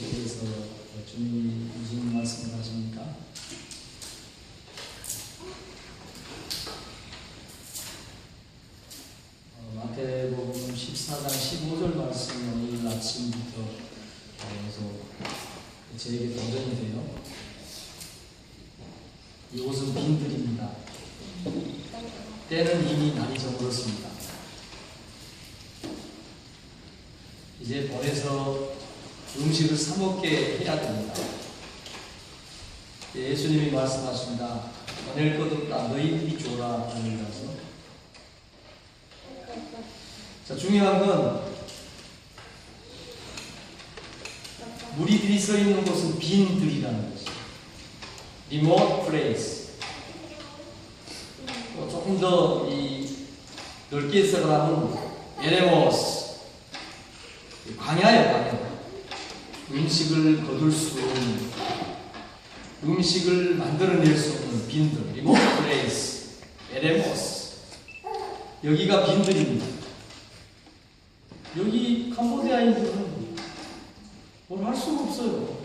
음식에서 주님이 무슨 말씀을 하십니까? 어, 마태복음 14장 15절 말씀이 오늘 아침부터 어, 계속 저에게 도전이 돼요. 이곳은 빈들입니다. 때는 이미 날이 저물었습니다. 이제 보내서 음식을 사먹게 해야 됩니다. 예수님이 말씀하십니다. 보낼 것 없다. 너희들이 줘라. 하늘이라서. 자, 중요한 건 무리들이 서 있는 곳은 빈들이라는 것이죠. remote place. 또 조금 더 이 넓게 해석하면 에레모스 광야예요, 광야. 음식을 거둘 수 없는 음식을 만들어낼 수 없는 빈들, remote place, 에레모스. 여기가 빈들입니다. 여기 캄보디아인들은 뭘 할 수가 없어요.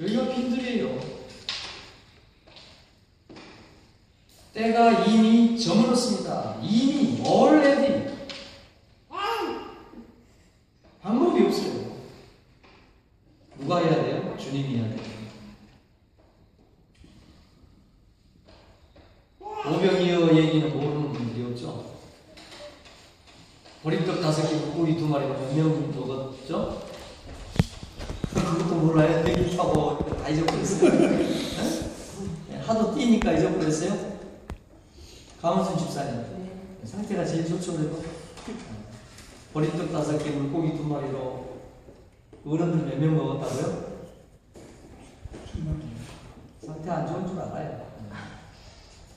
여기가 빈들이에요. 때가 이미 저물었습니다. 이미 already 방법이 없어요. 주님이 해야 돼요. 오병이어 얘기는 모르는 분들이 없죠? 보리떡 다섯 개, 물고기 두 마리 몇명 먹었죠? 그것도 몰라요? 타고 다 잊어버렸어요. 네? 하도 뛰니까 잊어버렸어요? 강원순 집사님. 상태가 제일 좋죠, 그래도? 보리떡 다섯 개, 물고기 두 마리로 어른들 몇 명 먹었다고요? 상태 안 좋은 줄 알아요.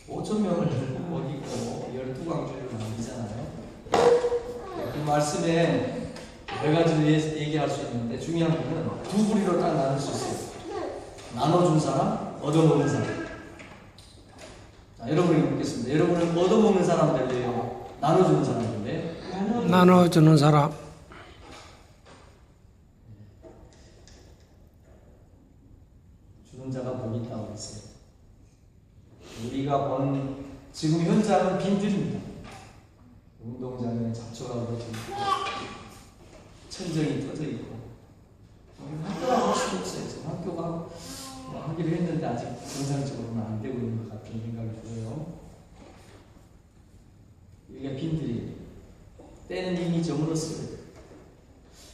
5천 명을 먹이고 12강주를 남기잖아요. 그 말씀에 여러 가지로 예- 얘기할 수 있는데 중요한 거는 두 부리로 딱 나눌 수 있어요. 나눠준 사람, 얻어먹는 사람. 자, 여러분이 묻겠습니다. 여러분은 얻어먹는 사람 될래요? 나눠주는 사람 될래요? 나눠주는 사람 주는 자가 복이 있다고 했어요. 우리가 보는 지금 현장은 빈들입니다. 운동장에 잡초가 묻어있고 천정이 터져 있고 학교가 갈 수도 없어요. 지금 학교가 뭐 하기로 했는데 아직 정상적으로는 안 되고 있는 것 같은 생각이 들어요. 이게 빈들이 때는 이미 저물었어요.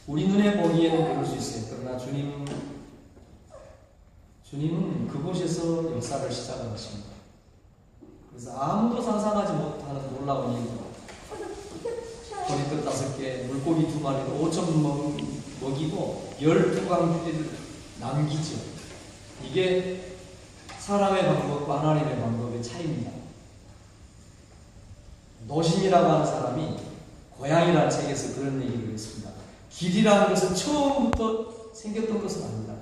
우리 눈에 보기에는 그럴 수 있어요. 그러나 주님 주님은 그곳에서 역사를 시작하십니다. 그래서 아무도 상상하지 못하는 놀라운 일입니다. 보리떡 다섯 개, 물고기 두 마리로 오천 먹, 먹이고 열두 강주리를 남기죠. 이게 사람의 방법과 하나님의 방법의 차이입니다. 노신이라고 하는 사람이 고향이라는 책에서 그런 얘기를 했습니다. 길이라는 것은 처음부터 생겼던 것은 아니다.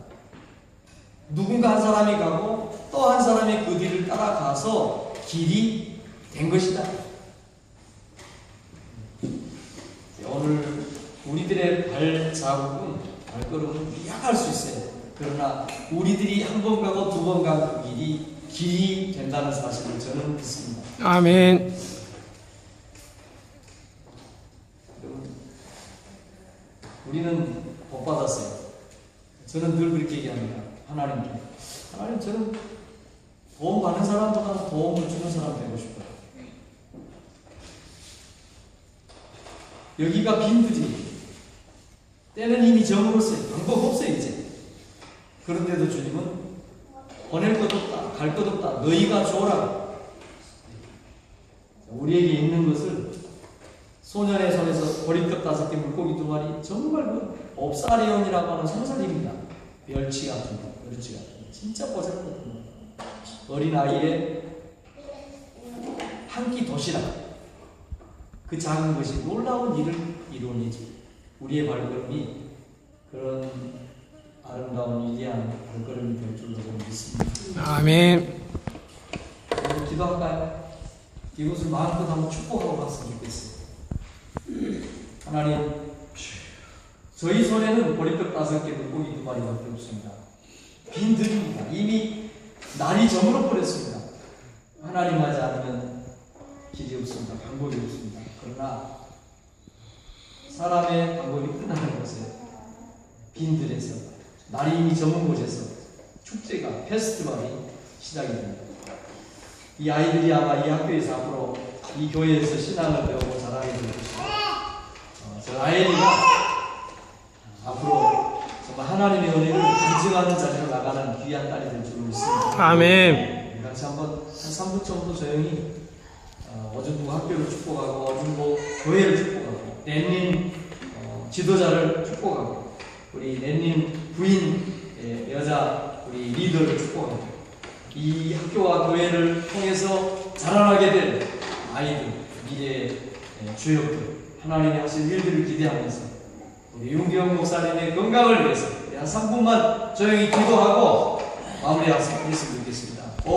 누군가 한 사람이 가고 또 한 사람이 그 뒤를 따라가서 길이 된 것이다. 오늘 우리들의 발자국은 발걸음은 미약할 수 있어요. 그러나 우리들이 한 번 가고 두 번간그 길이 길이 된다는 사실을 저는 믿습니다. 아멘 우리는 복 받았어요. 저는 늘 그렇게 얘기합니다. 하나님께. 하나님, 저는 도움 받는 사람보다 도움을 주는 사람 되고 싶어요. 여기가 빈들이 때는 이미 저물었어요. 방법 없어요, 이제. 그런데도 주님은 보낼 것 없다, 갈 것 없다, 너희가 줘라. 우리에게 있는 것을 소년의 손에서 보리떡 다섯 개, 물고기 두 마리, 정말 그 옵사리온이라고 하는 소설입니다. 멸치 같은 거, 멸치 같은 거. 진짜 보잘것없는 어린 아이의 한 끼 도시락. 그 작은 것이 놀라운 일을 이루어내죠. 우리의 발걸음이 그런 아름다운 위대한 발걸음이 될 줄로 믿습니다. 아멘 기도할까요? 이곳을 마음껏 한번 축복하고 갔으면 좋겠어요. 하나님, 저희 손에는 보리떡 다섯 개, 물고기 두 마리밖에 없습니다. 빈들입니다. 이미 날이 저물어 버렸습니다. 하나님 하지 않으면 길이 없습니다. 방법이 없습니다. 그러나 사람의 방법이 끝나는 곳에 빈들에서 날이 이미 저문 곳에서 축제가 페스티벌이 시작이 됩니다. 이 아이들이 아마 이 학교에서 앞으로 이 교회에서 신앙을 배우고 자라게 될 것입니다. 어, 저 아이리가 앞으로 정말 하나님의 은혜를 간증하는 자리로 나가는 귀한 딸이 될 줄로 믿습니다. 아멘. 우리 같이 한번 한 3분 정도 조용히 어, 어준부 학교를 축복하고 어준부 교회를 축복하고 낸님 어, 지도자를 축복하고 우리 낸님 부인 예, 여자 우리 리더를 축복하고 이 학교와 교회를 통해서 자라나게 될 아이들 미래의 예, 주역들 하나님이 하실 일들을 기대하면서 우리 윤기영 목사님의 건강을 위해서 한 3분만 조용히 기도하고 마무리하겠습니다.